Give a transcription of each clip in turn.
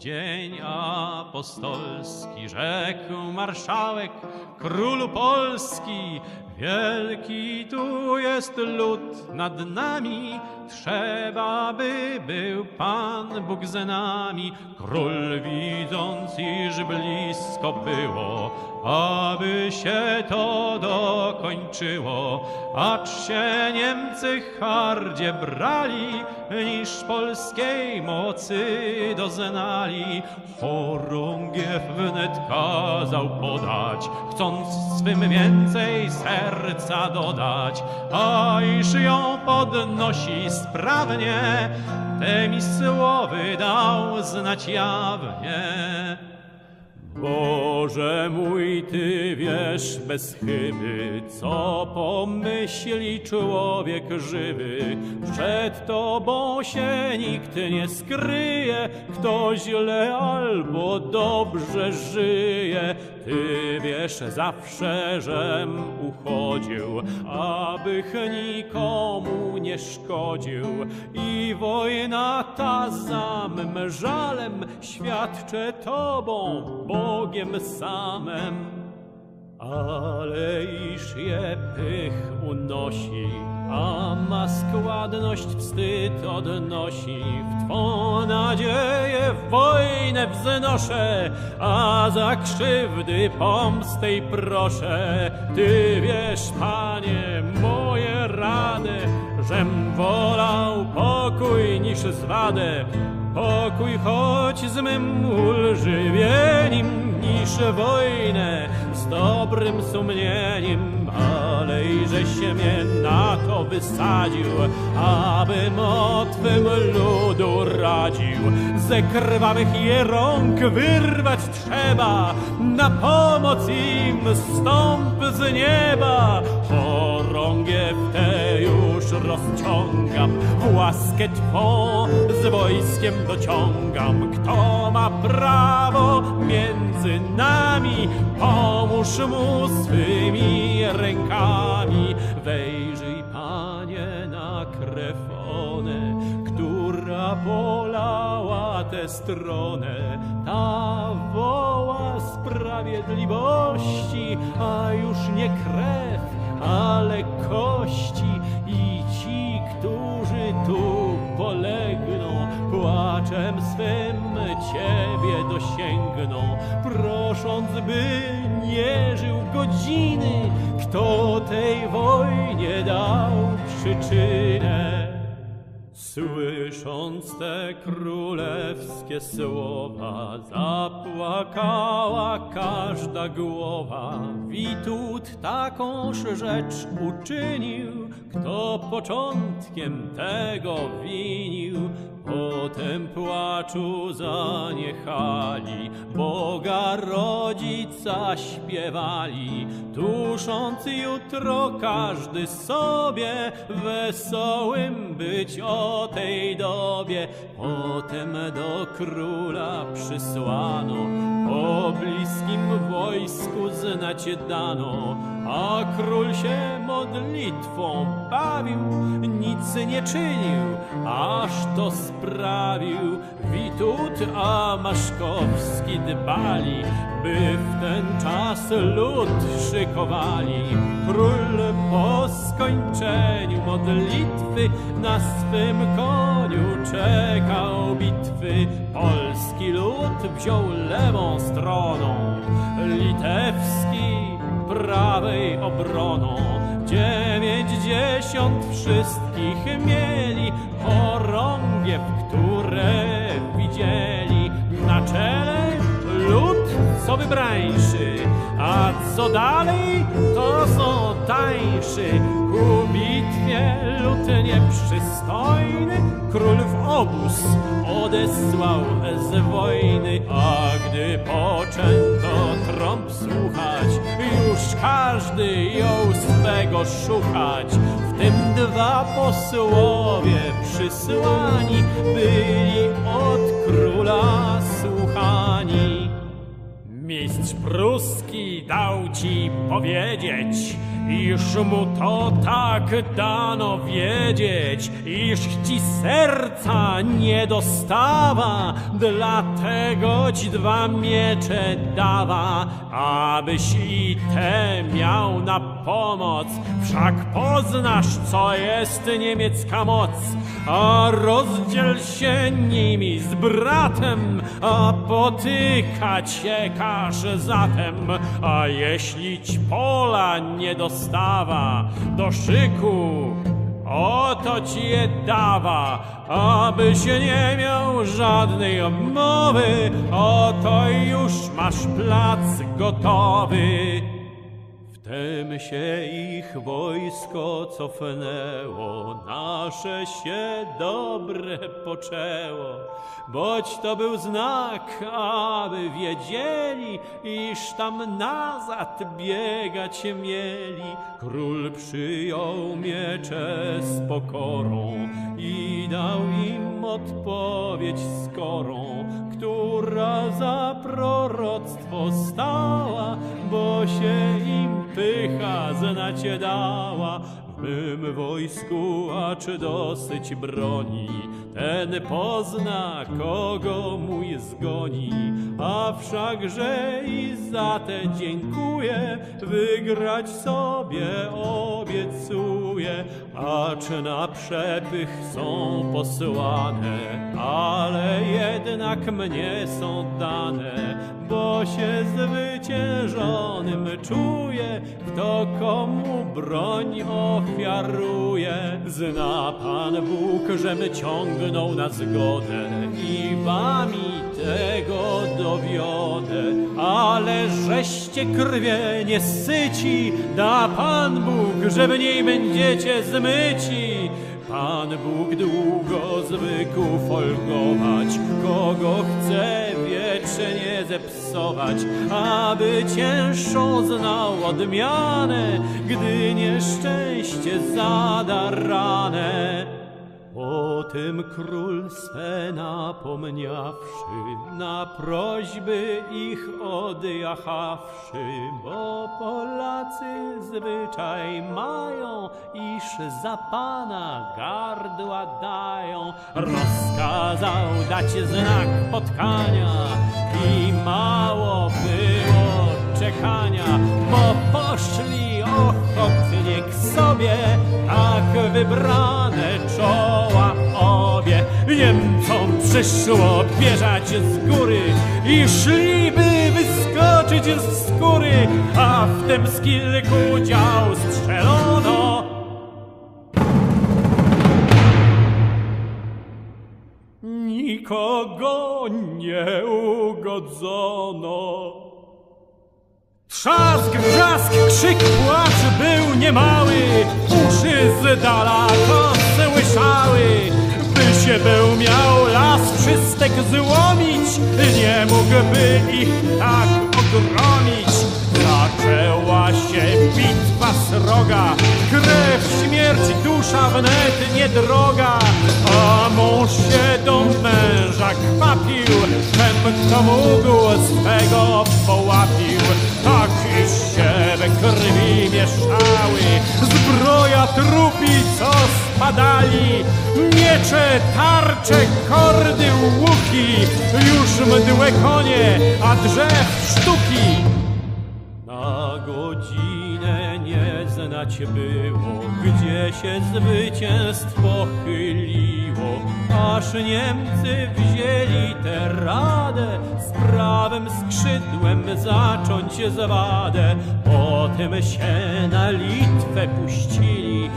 dzień apostolski, rzekł marszałek, królu Polski, wielki tu jest lud nad nami, trzeba by był Pan Bóg z nami. Król widząc, iż blisko było, aby się to dokończyło, acz się Niemcy hardzie brali, niż polskiej mocy doznali. Chorągiew wnet kazał podać, chcąc swym więcej serca dodać, a iż ją podnosi sprawnie, temi słowy dał znać jawnie. Boże mój, Ty wiesz bez chyby, co pomyśli człowiek żywy. Przed Tobą się nikt nie skryje, kto źle albo dobrze żyje. Ty wiesz zawsze, żem uchodził, abych nikomu nie szkodził. I wojna ta za mym żalem świadczę Tobą, Bogiem samym. Ale iż je pych unosi, a ma składność wstyd odnosi. W Twą nadzieję wojnę wznoszę, a za krzywdy pomstej proszę. Ty wiesz, Panie, moje rady, żem wolał pokój niż zwadę. Pokój choć z mym ulżywieniem niż wojnę z dobrym sumieniem, ale i że się mnie na to wysadził, abym o twym ludu radził. Ze krwawych je rąk wyrwać trzeba, na pomoc im stąp z nieba. Chorągiew tę już rozciągam, łaskę Twą dociągam. Kto ma prawo między nami, pomóż mu swymi rękami. Wejrzyj, Panie, na krew one, która polała tę stronę. Ta woła sprawiedliwości, a już nie krew, ale kości płaczem swym Ciebie dosięgną, prosząc, by nie żył godziny, kto tej wojnie dał przyczynę. Słysząc te królewskie słowa, zapłakała każda głowa. Witut takąż rzecz uczynił, kto początkiem tego winił. Potem płaczu zaniechali, Boga rodzica śpiewali, tusząc jutro każdy sobie wesołym być o tej dobie. Potem do króla przysłano, o bliskim wojsku znać dano, a król się modlitwą bawił, nic nie czynił, aż to sprawił. Witut, a Maszkowski dbali, by w ten czas lud szykowali. Król po skończeniu modlitwy na swym koniu czekał bitwy. Polski lud wziął lewą stroną, litewski prawej obroną. Dziewięćdziesiąt wszystkich mieli chorągiew, które widzieli na czele lud, co wybrańszy, a co dalej, to są tańszy. Ku bitwie lud nieprzystojny, król w obóz odesłał z wojny, a gdy poczęto już każdy jął swego szukać. W tym dwa posłowie przysłani byli od króla słuchani. Mistrz pruski dał ci powiedzieć, iż mu to tak dano wiedzieć, iż ci serca nie dostawa, dlatego ci dwa miecze dawa, abyś i te miał na pomoc. Wszak poznasz, co jest niemiecka moc, a rozdziel się nimi z bratem, a potykać się każ zatem, a jeśli ci pola nie dostawa do szyku, Oto ci je dawa, abyś nie miał żadnej mowy. Oto już masz plac gotowy. Wtem się ich wojsko cofnęło, nasze się dobre poczęło, boć to był znak, aby wiedzieli, iż tam nazad biegać mieli. Król przyjął miecze z pokorą i dał im odpowiedź skorą, która za proroctwo stała, bo się im pycha znacie dała. W mym wojsku, a czy dosyć broni, ten pozna, kogo mój zgoni. A wszakże i za te dziękuję, wygrać sobie obiecuję. A czy na przepych są posłane, ale jednak mnie są dane, bo się zwyciężonym czuję, kto komu broń ofiaruje. Zna Pan Bóg, żem ciągnął na zgodę i wami tego dowiodę, ale żeście krwie nie syci, da Pan Bóg, że w niej będziecie zmyci. Pan Bóg długo zwykł folgować, kogo chce wiecznie zepsować, aby cięższą znał odmianę, gdy nieszczęście zada ranę. Potem król swe napomniawszy, na prośby ich odjachawszy, bo Polacy zwyczaj mają, iż za pana gardła dają, rozkazał dać znak spotkania i mało było czekania, bo poszli ochotnie k sobie, tak wybrane czoła obie. Niemcom przyszło bieżać z góry i szliby wyskoczyć z skóry, a wtem z kilku dział strzelono. Nikogo nie ugodzono. Trzask, wrzask, krzyk, płacz był niemały, uszy z daleko słyszały. By się był miał las wszystek złomić, nie mógłby ich tak ogromić. Zaczęła się bitwa sroga, krew, śmierć, dusza wnet niedroga, a mąż się do męża kwapił, ten kto mógł swego połapił, tak iż się we krwi mieszały, zbroja trupi, co spadali, miecze, tarcze, kordy, łuki, już mdłe konie, a drzew sztuki. Na godzinę znać było, gdzie się zwycięstwo chyliło, aż Niemcy wzięli tę radę, z prawym skrzydłem zacząć zwadę. Potem się na Litwę puścili,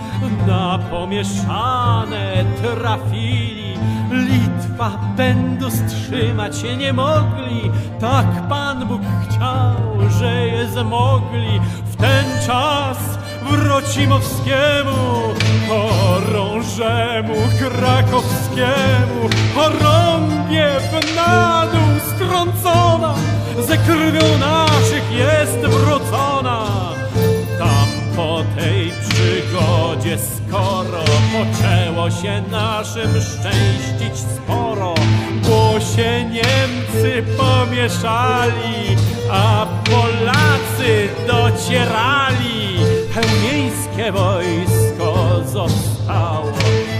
na pomieszane trafili. Litwa pędu wstrzymać się nie mogli, tak Pan Bóg chciał, że je zmogli. W ten czas Wrocimowskiemu, chorążemu krakowskiemu, chorągiew na dół strącona, ze krwią naszych jest wrócona. Tam po tej przygodzie skoro poczęło się naszym szczęścić sporo, bo się Niemcy pomieszali, a Polacy docierali. Chełmieńskie wojsko zostało.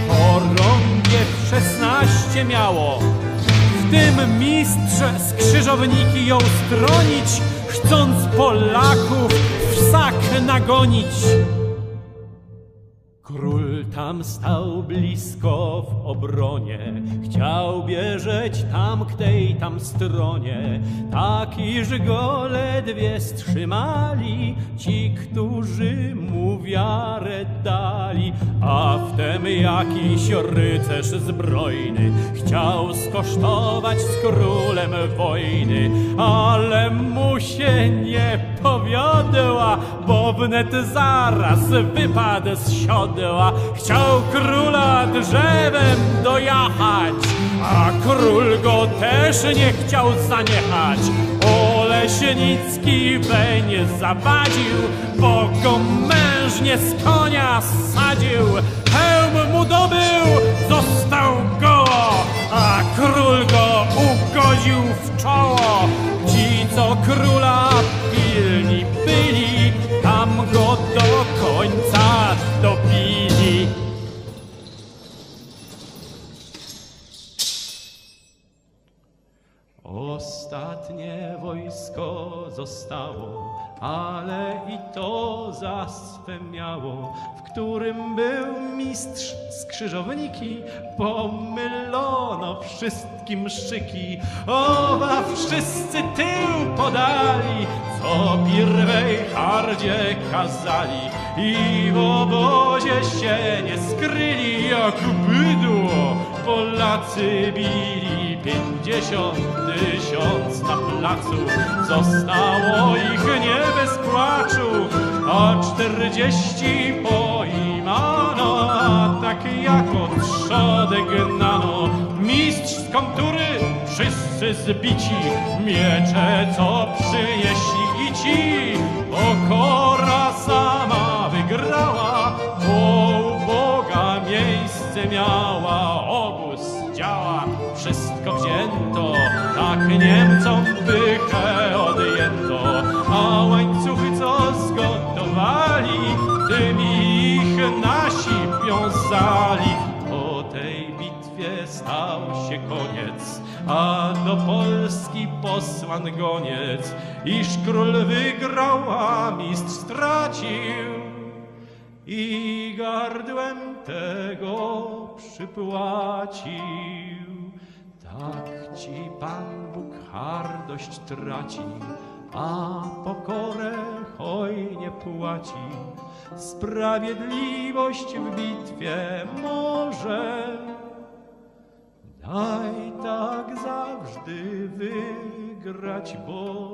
Chorągiew szesnaście miało, w tym mistrz z krzyżowniki ją stronić, chcąc Polaków w sak nagonić. Król tam stał blisko w obronie, chciał bieżeć tam k tej tam stronie, tak iż go ledwie wstrzymali ci, którzy mu wiarę dali. A wtem jakiś rycerz zbrojny chciał skosztować z królem wojny, ale mu się nie powiodła, bo wnet zaraz wypadł z siodła. Chciał króla drzewem dojachać, a król go też nie chciał zaniechać. Oleśnicki weń zawadził, bo go mężnie z konia sadził. Hełm mu dobył, został goło, a król go ugodził w czoło. Ci, co króla pilni byli, tam go zostało, ale i to za swe miało, w którym był mistrz z krzyżowniki, pomylono wszystkim szyki. Oba wszyscy tył podali, co pierwej hardzie kazali i w obozie się nie skryli jak bydło. Polacy bili pięćdziesiąt tysiąc na placu, zostało ich nie bez płaczu, a czterdzieści poimano, a tak jako trzodę gnano. Mistrz z kontury, wszyscy zbici, miecze co przynieśli i ci, pokora sama wygrała, bo u Boga miejsce miała, Niemcom pychę odjęto, a łańcuchy co zgotowali, tymi ich nasi wiązali. Po tej bitwie stał się koniec, a do Polski posłan goniec, iż król wygrał, a mistrz stracił. I gardłem tego przypłacił. Tak ci Pan Bóg hardość traci, a pokorę hojnie płaci. Sprawiedliwość w bitwie może Daj tak zawsze wygrać, bo